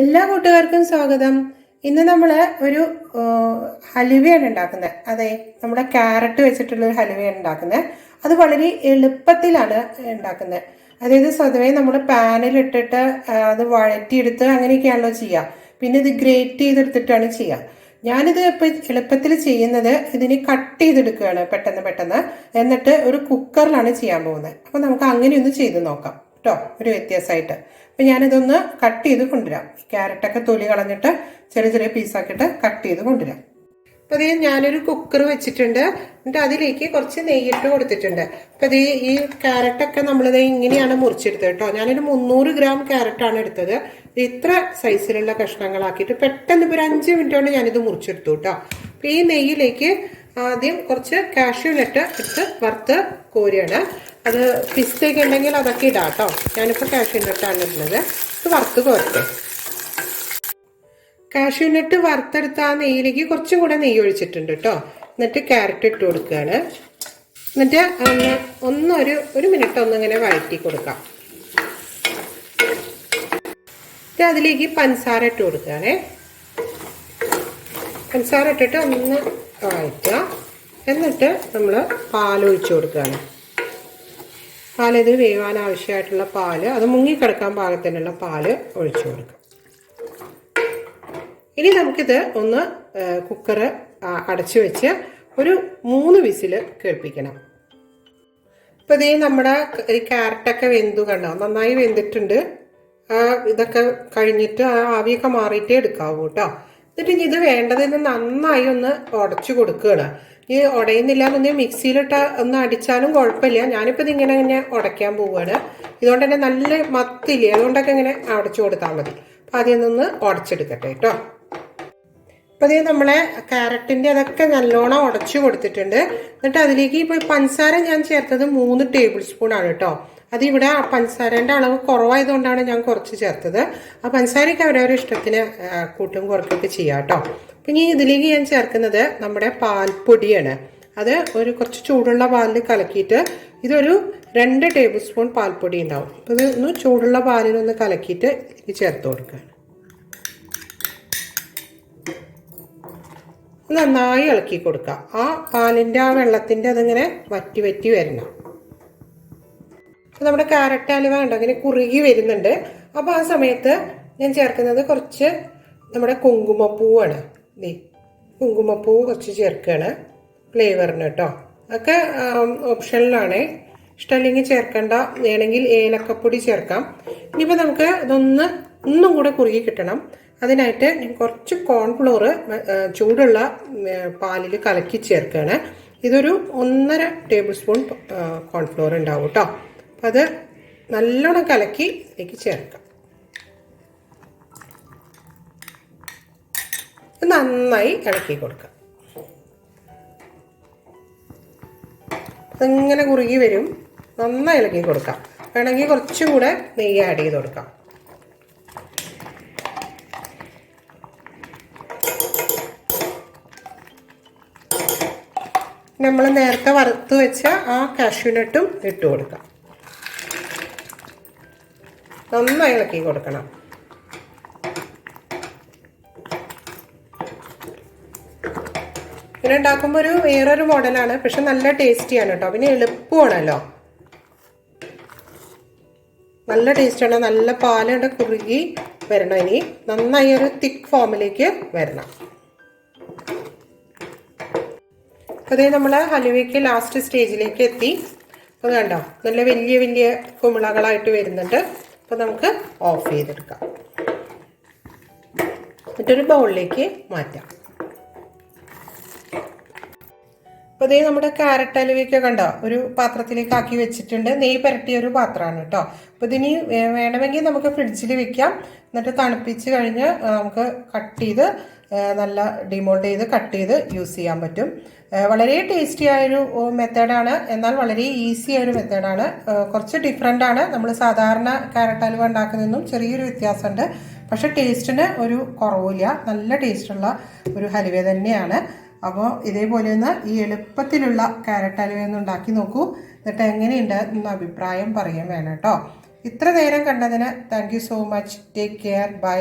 എല്ലാ കൂട്ടുകാർക്കും സ്വാഗതം. ഇന്ന് നമ്മൾ ഒരു ഹലുവയാണ് ഉണ്ടാക്കുന്നത്. അതെ നമ്മുടെ ക്യാരറ്റ് വെച്ചിട്ടുള്ള ഒരു ഹലുവയാണ് ഉണ്ടാക്കുന്നത്. അത് വളരെ എളുപ്പത്തിലാണ് ഉണ്ടാക്കുന്നത്. അതായത് സ്വതവേ നമ്മൾ പാനിലിട്ടിട്ട് അത് വഴറ്റിയെടുത്ത് അങ്ങനെയൊക്കെയാണല്ലോ ചെയ്യുക. പിന്നെ ഇത് ഗ്രേറ്റ് ചെയ്തെടുത്തിട്ടാണ് ചെയ്യുക. ഞാനിത് ഇപ്പം എളുപ്പത്തിൽ ചെയ്യുന്നത് ഇതിന് കട്ട് ചെയ്തെടുക്കുകയാണ് പെട്ടെന്ന് പെട്ടെന്ന്. എന്നിട്ട് ഒരു കുക്കറിലാണ് ചെയ്യാൻ പോകുന്നത്. അപ്പോൾ നമുക്ക് അങ്ങനെ ഒന്ന് ചെയ്ത് നോക്കാം. കേട്ടോ ഒരു വ്യത്യാസമായിട്ട് അപ്പം ഞാനിതൊന്ന് കട്ട് ചെയ്ത് കൊണ്ടുവരാം. ക്യാരറ്റൊക്കെ തൊലി കളഞ്ഞിട്ട് ചെറിയ ചെറിയ പീസാക്കിയിട്ട് കട്ട് ചെയ്ത് കൊണ്ടുവരാം. അപ്പോൾ അതേ ഞാനൊരു കുക്കർ വെച്ചിട്ടുണ്ട്. എന്നിട്ട് അതിലേക്ക് കുറച്ച് നെയ്യിട്ട് കൊടുത്തിട്ടുണ്ട്. അപ്പോൾ അതേ ഈ ക്യാരറ്റൊക്കെ നമ്മളിത് ഇങ്ങനെയാണ് മുറിച്ചെടുത്തത് കേട്ടോ ഞാനൊരു മുന്നൂറ് ഗ്രാം ക്യാരറ്റാണ് എടുത്തത്. ഇത്ര സൈസിലുള്ള കഷ്ണങ്ങളാക്കിയിട്ട് പെട്ടെന്ന് ഇപ്പോൾ ഒരു അഞ്ച് മിനിറ്റ് കൊണ്ട് ഞാനിത് മുറിച്ചെടുത്തു കേട്ടോ അപ്പോൾ ഈ നെയ്യിലേക്ക് ആദ്യം കുറച്ച് കാഷ്യൂ നട്ട് എടുത്ത് വറുത്ത് കോരിയാണ് അത് പിസ്തയൊക്കെ ഉണ്ടെങ്കിൽ അതൊക്കെ ഇടാം കേട്ടോ ഞാനിപ്പോൾ കാഷ്യൂ നട്ടാണ് ഇടുന്നത്. ഇത് വറുത്ത് കോരട്ടെ. കാഷ്യൂനട്ട് വറുത്തെടുത്ത ആ നെയ്യിലേക്ക് കുറച്ചും കൂടെ നെയ്യ് ഒഴിച്ചിട്ടുണ്ട് കേട്ടോ എന്നിട്ട് ക്യാരറ്റ് ഇട്ട് കൊടുക്കുകയാണ് എന്നിട്ട് ഒന്ന് ഒന്നൊരു ഒരു മിനിറ്റ് ഒന്നിങ്ങനെ വഴറ്റി കൊടുക്കാം. എന്നിട്ട് അതിലേക്ക് പഞ്ചസാര ഇട്ട് കൊടുക്കുകയാണേ. പഞ്ചസാര ഇട്ടിട്ട് ഒന്ന് വഴറ്റുക. എന്നിട്ട് നമ്മൾ പാൽ ഒഴിച്ചു കൊടുക്കുകയാണ്. പാലിത് വേവാൻ ആവശ്യമായിട്ടുള്ള പാൽ അത് മുങ്ങിക്കിടക്കാൻ പാകത്തിനുള്ള പാൽ ഒഴിച്ചു കൊടുക്കാം. ഇനി നമുക്കിത് ഒന്ന് കുക്കറ് അടച്ചു വെച്ച് ഒരു മൂന്ന് വിസിൽ കേൾപ്പിക്കണം. ഇപ്പൊ ഇതേ നമ്മുടെ ഈ ക്യാരറ്റൊക്കെ വെന്തു കണ്ടോ? നന്നായി വെന്തിട്ടുണ്ട്. ഇതൊക്കെ കഴിഞ്ഞിട്ട് ആ ആവിയൊക്കെ മാറിയിട്ടേ എടുക്കാവൂ കേട്ടോ. എന്നിട്ട് ഇനി ഇത് വേണ്ടതിന് നന്നായി ഒന്ന് ഉടച്ചു കൊടുക്കുകയാണ്. ഈ ഉടയുന്നില്ല എന്നുണ്ടെങ്കിൽ മിക്സിയിലിട്ട് ഒന്ന് അടിച്ചാലും കുഴപ്പമില്ല. ഞാനിപ്പോൾ ഇതിങ്ങനെ ഇങ്ങനെ ഉടയ്ക്കാൻ പോവുകയാണ് ഇതുകൊണ്ട് തന്നെ നല്ല മത്തില്ലേ? അതുകൊണ്ടൊക്കെ ഇങ്ങനെ അടച്ചു കൊടുത്താൽ മതി. അപ്പം അതിൽ നിന്ന് ഉടച്ചെടുക്കട്ടെ കേട്ടോ. അപ്പോൾ ഇത് നമ്മളെ ക്യാരറ്റിന്റെ അതൊക്കെ നല്ലോണം ഉടച്ചു കൊടുത്തിട്ടുണ്ട്. എന്നിട്ട് അതിലേക്ക് ഇപ്പോൾ പഞ്ചസാര ഞാൻ ചേർത്തത് മൂന്ന് ടേബിൾ സ്പൂൺ ആണ് കേട്ടോ. അതിവിടെ പഞ്ചസാരേന്റെ അളവ് കുറവായതുകൊണ്ടാണ് ഞാൻ കുറച്ച് ചേർത്തത്. ആ പഞ്ചസാരയ്ക്ക് അവരവരുടെ ഇഷ്ടത്തിന് കൂട്ടും കുറയ്ക്കുകയൊക്കെ ചെയ്യാം കേട്ടോ. പിന്നെ ഇതിലേക്ക് ഞാൻ ചേർക്കുന്നത് നമ്മുടെ പാൽപ്പൊടിയാണ്. അത് ഒരു കുറച്ച് ചൂടുള്ള പാലിൽ കലക്കിയിട്ട് ഇതൊരു രണ്ട് ടേബിൾ സ്പൂൺ പാൽപ്പൊടി ഉണ്ടാവും. അപ്പോൾ ഇത് ഒന്ന് ചൂടുള്ള പാലിനൊന്ന് കലക്കിയിട്ട് ഇതിലേക്ക് ചേർത്ത് കൊടുക്കുക നന്നായി ഇളക്കി കൊടുക്കുക. ആ പാലിന്റെ ആ വെള്ളത്തിന്റെ അതിങ്ങനെ വറ്റി വറ്റി വരണം. അപ്പോൾ നമ്മുടെ ക്യാരറ്റ് അലുവ ഉണ്ടോ ഇങ്ങനെ കുറുകി വരുന്നുണ്ട്. അപ്പോൾ ആ സമയത്ത് ഞാൻ ചേർക്കുന്നത് കുറച്ച് നമ്മുടെ കുങ്കുമപ്പൂവാണ്. ദേ കുങ്കുമപ്പൂ കുറച്ച് ചേർക്കുകയാണ്. ഫ്ലേവറിന് കേട്ടോ. അതൊക്കെ ഓപ്ഷനിലാണ് ഇഷ്ടമല്ലെങ്കിൽ ചേർക്കണ്ട. വേണമെങ്കിൽ ഏലക്കപ്പൊടി ചേർക്കാം. ഇനിയിപ്പോൾ നമുക്ക് ഇതൊന്ന് ഒന്നും കൂടെ കുറുകി കിട്ടണം. അതിനായിട്ട് ഞാൻ കുറച്ച് കോൺഫ്ലോർ ചൂടുള്ള പാലിൽ കലക്കി ചേർക്കുകയാണ്. ഇതൊരു ഒന്നര ടേബിൾ സ്പൂൺ കോൺഫ്ലോർ ഉണ്ടാവും കേട്ടോ. അപ്പം അത് നല്ലോണം കലക്കി ഇതിലേക്ക് ചേർക്കാം. നന്നായി ഇളക്കി കൊടുക്കാം. അതിങ്ങനെ കുറുകി വരും. നന്നായി ഇളക്കി കൊടുക്കാം. വേണമെങ്കിൽ കുറച്ചും കൂടെ നെയ്യ് ആഡ് ചെയ്ത് കൊടുക്കാം. നമ്മൾ നേരത്തെ വറുത്ത് വെച്ച ആ കാഷ്യൂനട്ടും ഇട്ട് കൊടുക്കാം. നന്നായി ഇളക്കി കൊടുക്കണം. പിന്നെ ഉണ്ടാക്കുമ്പോൾ ഒരു വേറൊരു മോഡലാണ് പക്ഷെ നല്ല ടേസ്റ്റിയാണ് കേട്ടോ പിന്നെ എളുപ്പമാണല്ലോ. നല്ല ടേസ്റ്റാണ് നല്ല പാലുണ്ട് കുറുകി വരണം ഇനി. നന്നായി ഒരു തിക്ക് ഫോമിലേക്ക് വരണം. അതേ നമ്മൾ ഹലുവയ്ക്ക് ലാസ്റ്റ് സ്റ്റേജിലേക്ക് എത്തി. അത് കണ്ടോ നല്ല വലിയ വലിയ കുമിളകളായിട്ട് വരുന്നുണ്ട്. അപ്പോൾ നമുക്ക് ഓഫ് ചെയ്തെടുക്കാം. എന്നിട്ടൊരു ബൗളിലേക്ക് മാറ്റാം. അപ്പോൾ ഇതേ നമ്മുടെ ക്യാരറ്റ് അലുവയൊക്കെ കണ്ടോ? ഒരു പാത്രത്തിലേക്ക് ആക്കി വെച്ചിട്ടുണ്ട്. നെയ്യ് പുരട്ടിയ ഒരു പാത്രമാണ് കേട്ടോ. അപ്പോൾ ഇതിനി വേണമെങ്കിൽ നമുക്ക് ഫ്രിഡ്ജിൽ വെക്കാം. എന്നിട്ട് തണുപ്പിച്ച് കഴിഞ്ഞ് നമുക്ക് കട്ട് ചെയ്ത് നല്ല ഡിമോൾഡ് ചെയ്ത് കട്ട് ചെയ്ത് യൂസ് ചെയ്യാൻ പറ്റും. വളരെ ടേസ്റ്റി ആയൊരു മെത്തേഡാണ് എന്നാൽ വളരെ ഈസി ആയൊരു മെത്തേഡാണ് കുറച്ച് ഡിഫറെന്റ് ആണ്. നമ്മൾ സാധാരണ ക്യാരറ്റ് അലുവ ഉണ്ടാക്കുന്നതെന്നും ചെറിയൊരു വ്യത്യാസമുണ്ട്. പക്ഷെ ടേസ്റ്റിന് ഒരു കുറവില്ല നല്ല ടേസ്റ്റുള്ള ഒരു ഹലുവ തന്നെയാണ്. അപ്പോൾ ഇതേപോലെ ഒന്ന് ഈ എളുപ്പത്തിലുള്ള ക്യാരറ്റ് അലുവ ഒന്ന് ഉണ്ടാക്കി നോക്കൂ. എന്നിട്ട് എങ്ങനെയുണ്ട് എന്ന് അഭിപ്രായം പറയാൻ വേണം കേട്ടോ. ഇത്ര നേരം കണ്ടതിന് thank you so much take care bye